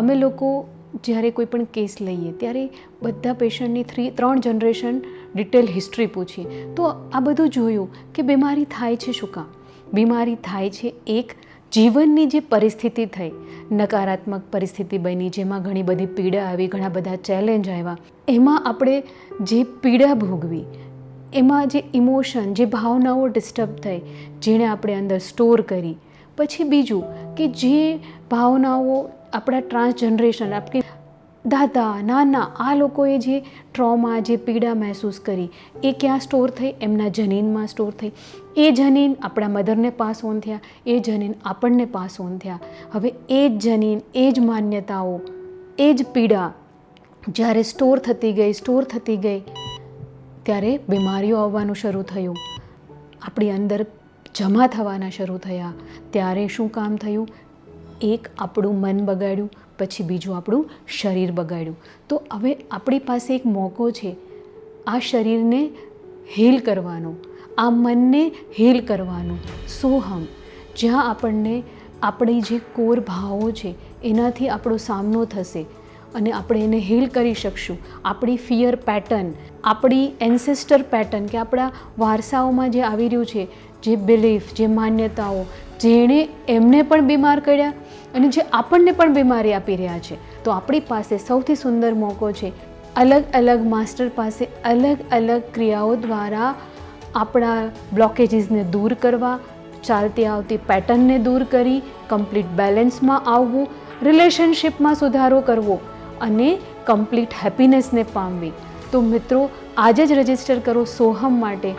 અમે લોકો જ્યારે કોઈ પણ કેસ લઈએ, ત્યારે બધા પેશન્ટની થ્રી, ત્રણ જનરેશન ડિટેલ હિસ્ટ્રી પૂછીએ તો આ બધું જોયું કે બીમારી થાય છે શું કામ? બીમારી થાય છે એક જીવનની જે પરિસ્થિતિ થઈ, નકારાત્મક પરિસ્થિતિ બની, જેમાં ઘણી બધી પીડા આવી, ઘણા બધા ચેલેન્જ આવ્યા. એમાં આપણે જે પીડા ભોગવી, એમાં જે ઇમોશન જે ભાવનાઓ ડિસ્ટર્બ થઈ, જેણે આપણે અંદર સ્ટોર કરી. પછી બીજું કે જે ભાવનાઓ આપણા ટ્રાન્સજનરેશન આપણી દાદા, નાના, આ લોકોએ જે ટ્રોમા જે પીડા મહેસૂસ કરી, એ ક્યાં સ્ટોર થઈ? એમના જનીનમાં સ્ટોર થઈ. એ જનીન આપણા મધરને પાસ ઓન થયા, એ જનીન આપણને પાસ ઓન થયા. હવે એ જ જનીન, એ જ માન્યતાઓ, એ જ પીડા જ્યારે સ્ટોર થતી ગઈ સ્ટોર થતી ગઈ, ત્યારે બીમારીઓ આવવાનું શરૂ થયું. આપણી અંદર જમા થવાના શરૂ થયા. ત્યારે શું કામ થયું? એક આપણું મન બગાડ્યું, પછી બીજું આપણું શરીર બગાડ્યું. તો હવે આપણી પાસે એક મોકો છે, આ શરીરને હીલ કરવાનો, આ મનને હીલ કરવાનું. સોહમ જ્યાં આપણને આપણી જે કોર ભાવો છે, એનાથી આપણો સામનો થશે અને આપણે એને હીલ કરી શકશું. આપણી ફિયર પેટર્ન આપણી એન્સેસ્ટર પેટર્ન કે આપણા વારસાઓમાં જે આવી રહ્યું છે, જે બિલીફ જે માન્યતાઓ, જેણે એમને પણ બીમાર કર્યા અને જે આપણને પણ બીમારી આપી રહ્યા છે, તો આપણી પાસે સૌથી સુંદર મોકો છે અલગ અલગ માસ્ટર પાસે અલગ અલગ ક્રિયાઓ દ્વારા આપણા બ્લોકેજીસને દૂર કરવા, ચાલતી આવતી પેટર્નને દૂર કરી, કમ્પ્લીટ બેલેન્સમાં આવવું, રિલેશનશિપમાં સુધારો કરવો અને કમ્પ્લીટ હેપીનેસને પામવી. તો મિત્રો, આજે જ રજિસ્ટર કરો સોહમ માટે